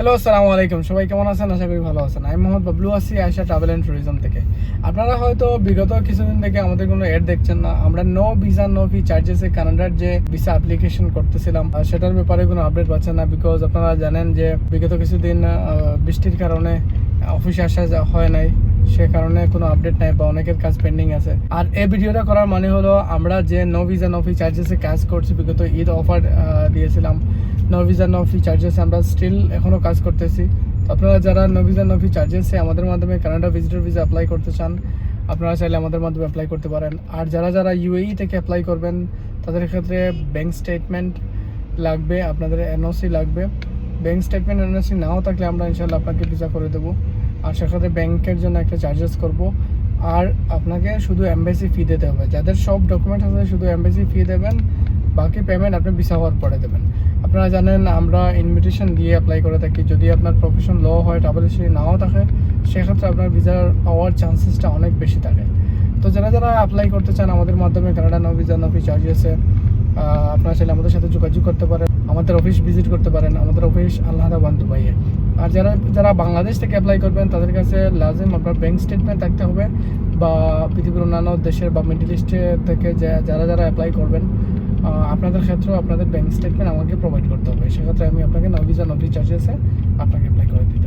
Hello আসসালামু আলাইকুম। সবাই কেমন আছেন? আশা করি ভালো আছেন। আমি মোহাম্মদ বাবলু আছি আয়সা ট্রাভেল অ্যান্ড ট্যুরিজম থেকে। আপনারা হয়তো বিগত কিছুদিন থেকে আমাদের কোনো অ্যাড দেখছেন না। আমরা নো ভিসা নো ফি চার্জেসে কানাডার যে ভিসা অ্যাপ্লিকেশন করতেছিলাম সেটার ব্যাপারে কোনো আপডেট পাচ্ছেন না বিকজ আপনারা জানেন যে বিগত কিছুদিন বৃষ্টির কারণে অফিসে আসা হয় নাই। সে কারণে কোনো আপডেট নাই বা অনেকের কাজ পেন্ডিং আছে। আর এই ভিডিওটা করার মানে হলো, আমরা যে নো ভিসা নো ফি চার্জেসে কাজ করছি, বিগত ঈদ অফার দিয়েছিলাম। No visa no fee charges আমরা স্টিল এখনও কাজ করতেছি। আপনারা যারা নো ভিসা নো ফি চার্জেসে আমাদের মাধ্যমে কানাডা ভিজিটর ভিসা অ্যাপ্লাই করতে চান, আপনারা চাইলে আমাদের মাধ্যমে অ্যাপ্লাই করতে পারেন। আর যারা যারা ইউএই থেকে অ্যাপ্লাই করবেন, তাদের ক্ষেত্রে ব্যাংক স্টেটমেন্ট লাগবে, আপনাদের এনওসি লাগবে। ব্যাংক স্টেটমেন্ট এনওসি নাও থাকলে আমরা ইনশাল্লাহ আপনাকে ভিসা করে দেবো। আর সেক্ষেত্রে ব্যাংকের জন্য একটা চার্জেস করব। আর আপনাকে শুধু এমবেসি ফি দিতে হবে। যাদের সব ডকুমেন্ট আছে, শুধু এমবেসি ফি দেবেন। বাকি পেমেন্ট আপনি ভিসা হওয়ার পরে দেবেন। আপনারা জানেন, আমরা ইনভিটেশন দিয়ে অ্যাপ্লাই করে থাকি। যদি আপনার প্রফেশন ল হয় ট্রাভেল হিস্ট্রি নাও থাকে, সেক্ষেত্রে আপনার ভিসা পাওয়ার চান্সেসটা অনেক বেশি থাকে। তো যারা যারা অ্যাপ্লাই করতে চান আমাদের মাধ্যমে, Canada no visa no fee চার্জেসে আপনারা চাইলে আমাদের সাথে যোগাযোগ করতে পারেন। আমাদের অফিস ভিজিট করতে পারেন। আমাদের অফিস আল্লাহাদা বান্ধুবাইয়ে আর যারা যারা বাংলাদেশ থেকে অ্যাপ্লাই করবেন, তাদের কাছে লাজিম আপনার ব্যাংক স্টেটমেন্ট থাকতে হবে বা পৃথিবীর অন্যান্য দেশের বা মিডিল ইস্টে থেকে যারা যারা অ্যাপ্লাই করবেন আপনাদের ক্ষেত্রেও আপনাদের ব্যাংক স্টেটমেন্ট আমাকে প্রোভাইড করতে হবে। সেক্ষেত্রে আমি আপনাকে নভিজা নভি চার্জেসে আপনাকে অ্যাপ্লাই করে দিতে